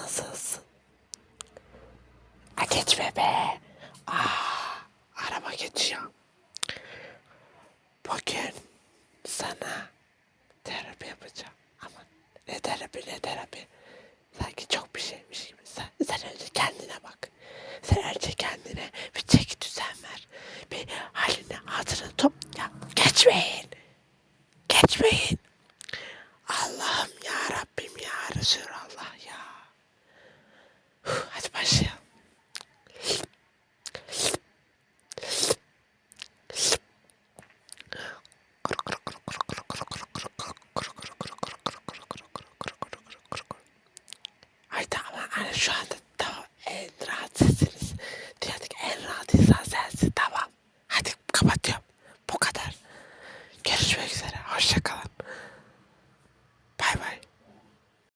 Nasılsın? Ha geçme be. Ah, araba geçiyor. Bugün sana terapi yapacağım. Ama ne terapi ne terapi. Sanki çok bir şeymiş gibi. Sen, sen önce kendine bak. Sen önce kendine bir çeki düzen ver. Bir halini hatırını top. Ya geçmeyin. Geçmeyin. Allah'ım ya Rabbim ya Resulallah. hani şu anda tamam en rahat sesiniz. Diyorduk en rahat insan sensin tamam. Hadi kapatıyorum. Bu kadar. Görüşmek üzere. Hoşçakalın.